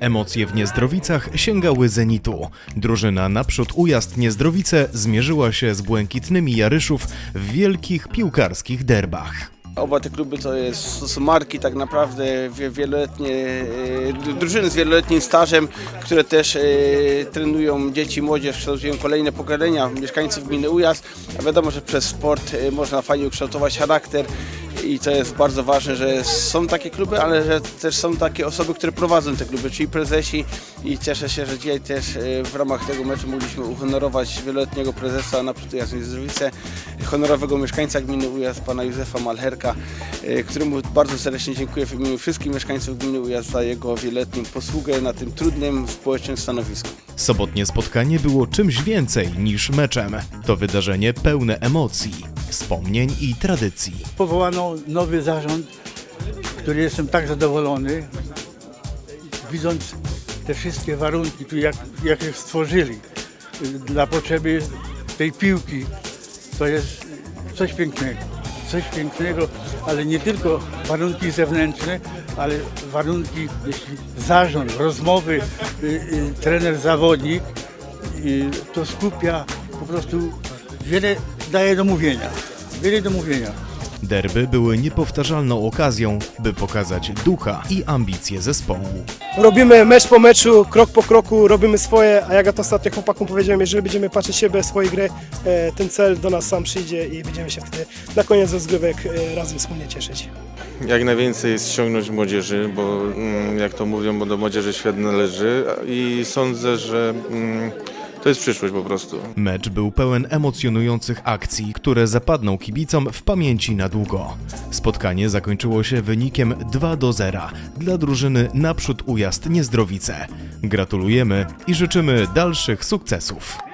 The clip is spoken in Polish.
Emocje w Niezdrowicach sięgały zenitu. Drużyna naprzód Ujazd Niezdrowice zmierzyła się z błękitnymi Jaryszów w wielkich piłkarskich derbach. Oba te kluby to, jest, marki tak naprawdę wie- wieloletnie, e, dru- drużyny z wieloletnim stażem, które też e, trenują dzieci, młodzież, kształtują kolejne pokolenia mieszkańców gminy Ujazd. A wiadomo, że przez sport e, można fajnie ukształtować charakter i to jest bardzo ważne, że są takie kluby, ale że też są takie osoby, które prowadzą te kluby, czyli prezesi i cieszę się, że dzisiaj też e, w ramach tego meczu mogliśmy uhonorować wieloletniego prezesa naprzód Ujazd Zdrowice, honorowego mieszkańca gminy Ujazd, pana Józefa Malherka, e, któremu bardzo serdecznie dziękuję w imieniu wszystkich mieszkańców gminy Ujazd za jego wieloletnią posługę na tym trudnym społecznym stanowisku. Sobotnie spotkanie było czymś więcej niż meczem. To wydarzenie pełne emocji, wspomnień i tradycji. Powołano nowy zarząd, który jestem tak zadowolony, widząc te wszystkie warunki, tu jak, jak je stworzyli dla potrzeby tej piłki. To jest coś pięknego. Coś pięknego, ale nie tylko warunki zewnętrzne, ale warunki, jeśli zarząd, rozmowy, y, y, trener, zawodnik, y, to skupia po prostu wiele daje do mówienia. Wiele do mówienia. Derby były niepowtarzalną okazją, by pokazać ducha i ambicje zespołu. robimy mecz po meczu, krok po kroku, robimy swoje, a jak ja to ostatnio chłopakom powiedziałem, jeżeli będziemy patrzeć siebie, swojej gry, e, ten cel do nas sam przyjdzie i będziemy się wtedy na koniec rozgrywek e, razem wspólnie cieszyć. jak najwięcej ściągnąć młodzieży, bo mm, jak to mówią, bo do młodzieży świat należy i sądzę, że mm, to jest przyszłość po prostu. Mecz był pełen emocjonujących akcji, które zapadną kibicom w pamięci na długo. Spotkanie zakończyło się wynikiem 2 do 0 dla drużyny Naprzód Ujazd Niezdrowice. Gratulujemy i życzymy dalszych sukcesów.